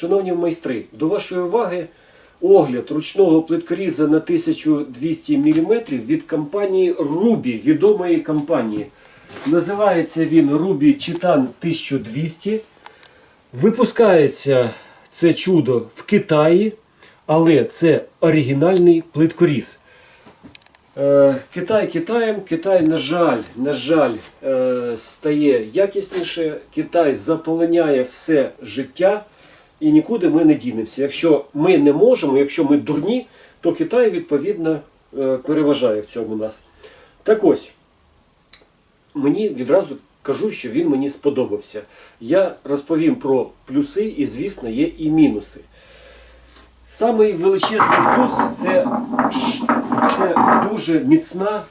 Шановні майстри, до вашої уваги огляд ручного плиткоріза на 1200 мм від компанії Ruby, відомої компанії. Називається він Ruby Chitan 1200. Випускається це чудо в Китаї, але це оригінальний плиткоріз. Е, Китай Китаєм, Китай, на жаль, на жаль, е, стає якісніше. Китай заполоняє все життя і нікуди ми не дінемося. Якщо ми не можемо, якщо ми дурні, то Китай відповідно е, переважає в цьому нас. Так ось, мені відразу кажу, що він мені сподобався. Я розповім про плюси і, звісно, є і мінуси. Самий величезний плюс це, це дуже міцна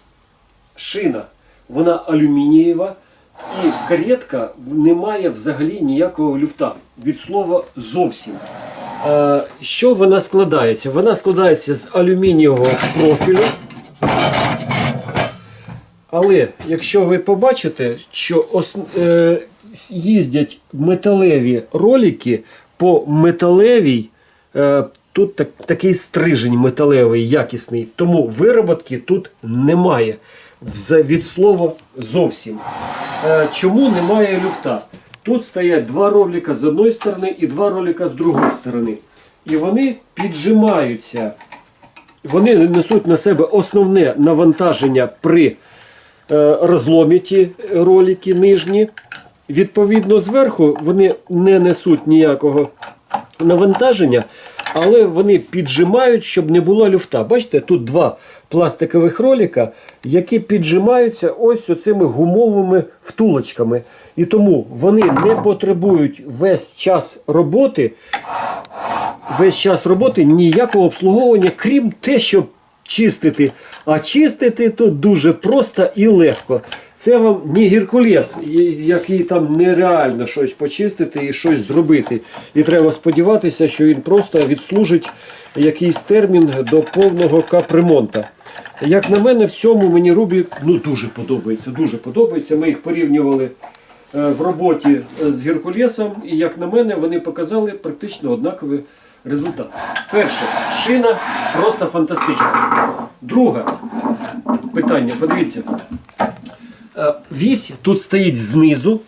шина. Вона алюмінієва і каретка не має взагалі ніякого люфта. Від слова зовсім. Що вона складається? Вона складається з алюмінієвого профілю. Але якщо ви побачите, що ос, е, їздять металеві ролики по металевій, е, тут так, такий стрижень металевий, якісний, тому вироботки тут немає. Від слова зовсім. Е, чому немає люфта? Тут стоять два ролика з одної сторони і два ролика з другої сторони. І вони піджимаються. Вони несуть на себе основне навантаження при е, розломі ті ролики нижні. Відповідно, зверху вони не несуть ніякого навантаження, але вони піджимають, щоб не було люфта. Бачите, тут два пластикових ролика, які піджимаються ось оцими гумовими втулочками. І тому вони не потребують весь час роботи весь час роботи ніякого обслуговування, крім те, щоб чистити. А чистити тут дуже просто і легко. Це вам не Геркулес, який там нереально щось почистити і щось зробити. І треба сподіватися, що він просто відслужить якийсь термін до повного капремонта. Як на мене, в цьому мені Рубі ну, дуже подобається. Дуже подобається. Ми їх порівнювали е, в роботі з Геркулесом, і як на мене, вони показали практично однаковий результат. Перше, шина просто фантастична. Друге питання, подивіться. Е, Вісь тут стоїть знизу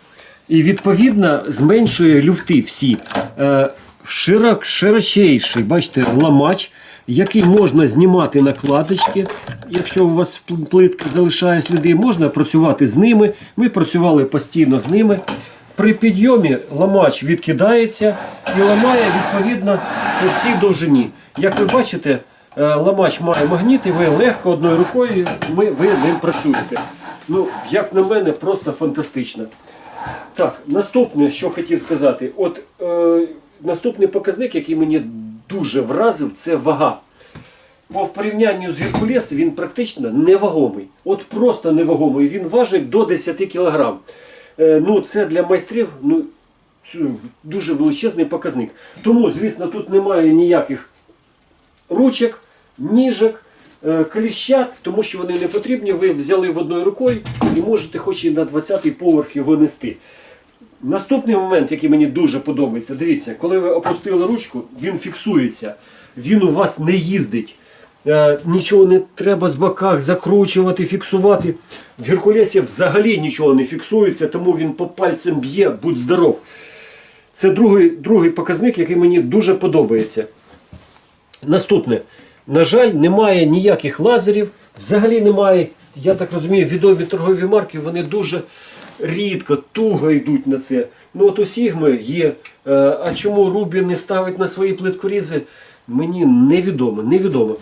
і відповідно зменшує люфти всі. Е, Широк, широчайший, бачите, ламач, який можна знімати накладочки. Якщо у вас пл- плитка залишає сліди, можна працювати з ними. Ми працювали постійно з ними. При підйомі ламач відкидається і ламає відповідно по всій довжині. Як ви бачите, е, ламач має магніт, і ви легко одною рукою ви ним працюєте. Ну, як на мене, просто фантастично. Так, наступне, що хотів сказати. От е, наступний показник, який мені дуже вразив, це вага. Бо в порівнянні з Геркулесом він практично невагомий. От просто невагомий. Він важить до 10 кг. Е, ну, це для майстрів ну, дуже величезний показник. Тому, звісно, тут немає ніяких ручок, ніжок, кліщат, тому що вони не потрібні. Ви взяли в одною рукою і можете хоч і на 20-й поверх його нести. Наступний момент, який мені дуже подобається, дивіться, коли ви опустили ручку, він фіксується, він у вас не їздить. Е, нічого не треба з боках закручувати, фіксувати. В Геркулесі взагалі нічого не фіксується, тому він по пальцям б'є, будь здоров. Це другий, другий показник, який мені дуже подобається. Наступне. На жаль, немає ніяких лазерів, взагалі немає, я так розумію, відомі торгові марки, вони дуже рідко, туго йдуть на це. Ну от у Сігми є. Е, А чому Рубі не ставить на свої плиткорізи, мені невідомо. невідомо.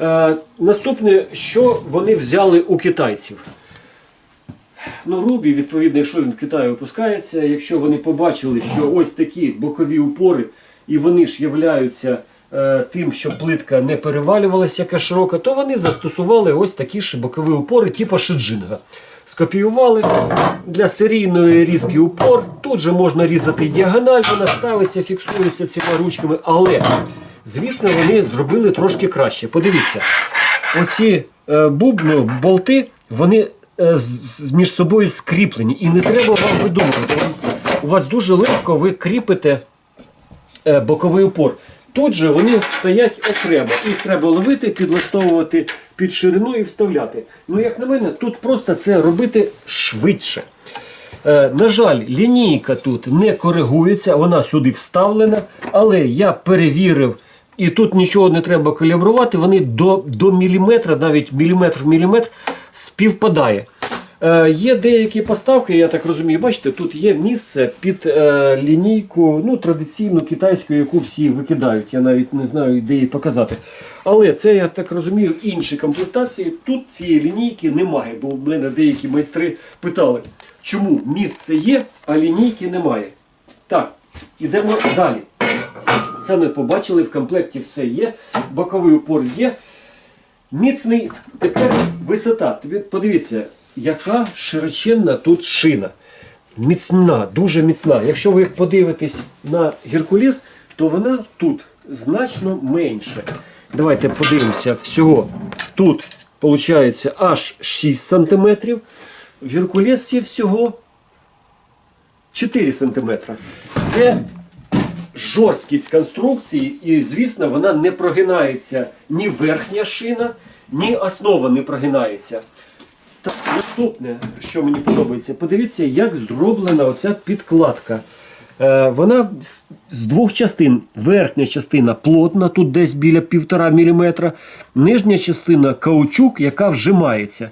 Е, Наступне, що вони взяли у китайців. Ну, Рубі, відповідно, якщо він в Китаї випускається, якщо вони побачили, що ось такі бокові упори, і вони ж являються тим, що плитка не перевалювалася яка широка, то вони застосували ось такі ж бокові упори, типу шиджинга. Скопіювали для серійної різки упор. Тут же можна різати діагональ, вона ставиться, фіксується цими ручками, але, звісно, вони зробили трошки краще. Подивіться, оці е, бубну, болти, вони е, між собою скріплені. І не треба вам видумувати. У вас дуже легко ви кріпите е, боковий упор. Тут же вони стоять окремо. Їх треба ловити, підлаштовувати під ширину і вставляти. Ну, як на мене, тут просто це робити швидше. Е, на жаль, лінійка тут не коригується, вона сюди вставлена, але я перевірив, і тут нічого не треба калібрувати, вони до, до міліметра, навіть міліметр в міліметр співпадає. Е, є деякі поставки, я так розумію, бачите, тут є місце під е, лінійку, ну, традиційну китайську, яку всі викидають. Я навіть не знаю, де її показати. Але це, я так розумію, інші комплектації. Тут цієї лінійки немає, бо в мене деякі майстри питали, чому місце є, а лінійки немає. Так, ідемо далі. Це ми побачили, в комплекті все є, боковий упор є. Міцний тепер висота. Тобі подивіться, яка широченна тут шина. Міцна, дуже міцна. Якщо ви подивитесь на Геркулес, то вона тут значно менше. Давайте подивимося всього. Тут виходить аж 6 см. В Геркулесі всього 4 см. Це жорсткість конструкції, і, звісно, вона не прогинається ні верхня шина, ні основа не прогинається. Так, наступне, що мені подобається, подивіться, як зроблена оця підкладка. Е, вона з двох частин. Верхня частина плотна, тут десь біля 1,5 мм, нижня частина каучук, яка вжимається.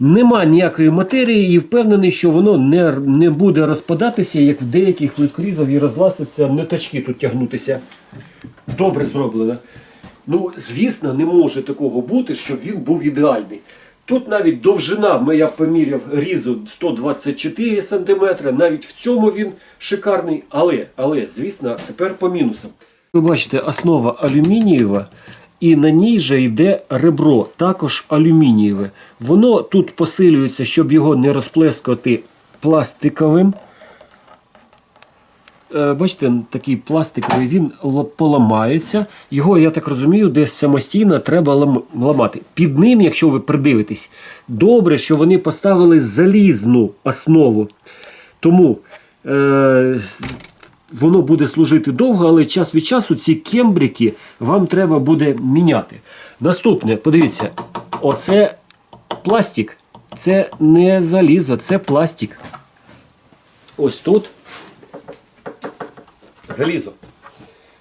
Нема ніякої матерії і впевнений, що воно не, не буде розпадатися, як в деяких плиткорізів і розластиться, ниточки тут тягнутися. Добре зроблено. Ну, звісно, не може такого бути, щоб він був ідеальний. Тут навіть довжина, я поміряв різу 124 см, навіть в цьому він шикарний, але, але, звісно, тепер по мінусам. Ви бачите, основа алюмінієва, і на ній же йде ребро, також алюмінієве. Воно тут посилюється, щоб його не розплескати пластиковим. Е, Бачите, такий пластиковий, він поламається. Його, я так розумію, десь самостійно треба ламати. Під ним, якщо ви придивитесь, добре, що вони поставили залізну основу. Тому е, воно буде служити довго, але час від часу ці кембрики вам треба буде міняти. Наступне, подивіться, оце пластик. Це не залізо, це пластик. Ось тут залізо.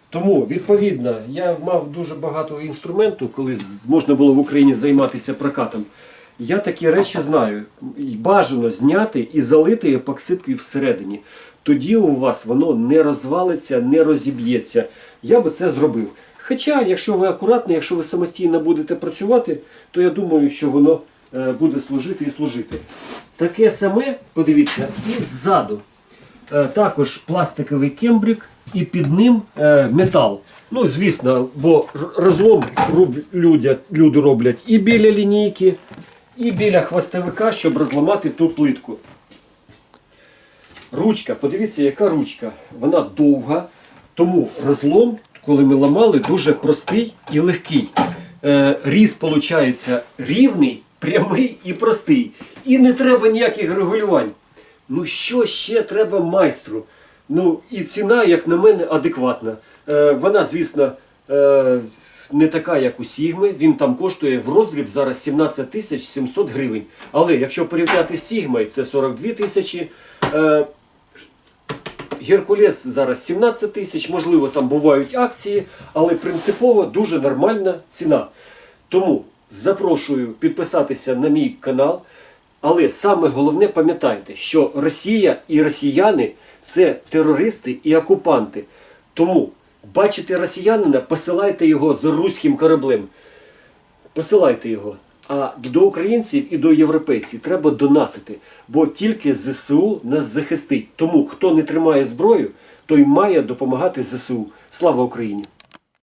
Тому, відповідно, я мав дуже багато інструменту, коли можна було в Україні займатися прокатом. Я такі речі знаю. Бажано зняти і залити епоксидкою всередині. Тоді у вас воно не розвалиться, не розіб'ється. Я би це зробив. Хоча, якщо ви акуратно, якщо ви самостійно будете працювати, то я думаю, що воно е, буде служити і служити. Таке саме, подивіться, і ззаду. Е, Також пластиковий кембрик і під ним е, метал. Ну, звісно, бо розлом люди, люди роблять і біля лінійки, і біля хвостовика, щоб розламати ту плитку. Ручка, подивіться, яка ручка. Вона довга, тому розлом, коли ми ламали, дуже простий і легкий. Е, різ, виходить, рівний, прямий і простий. І не треба ніяких регулювань. Ну що ще треба майстру? Ну і ціна, як на мене, адекватна. Е, вона, звісно, е, не така, як у Сігми. Він там коштує в роздріб зараз 17 тисяч 700 гривень. Але якщо порівняти з Сігмою, це 42 тисячі. Е, Геркулес зараз 17 тисяч, можливо, там бувають акції, але принципово дуже нормальна ціна. Тому запрошую підписатися на мій канал. Але саме головне пам'ятайте, що Росія і росіяни це терористи і окупанти. Тому бачите росіянина, посилайте його з руським кораблем. Посилайте його. А до українців і до європейців треба донатити, бо тільки ЗСУ нас захистить. Тому хто не тримає зброю, той має допомагати ЗСУ. Слава Україні!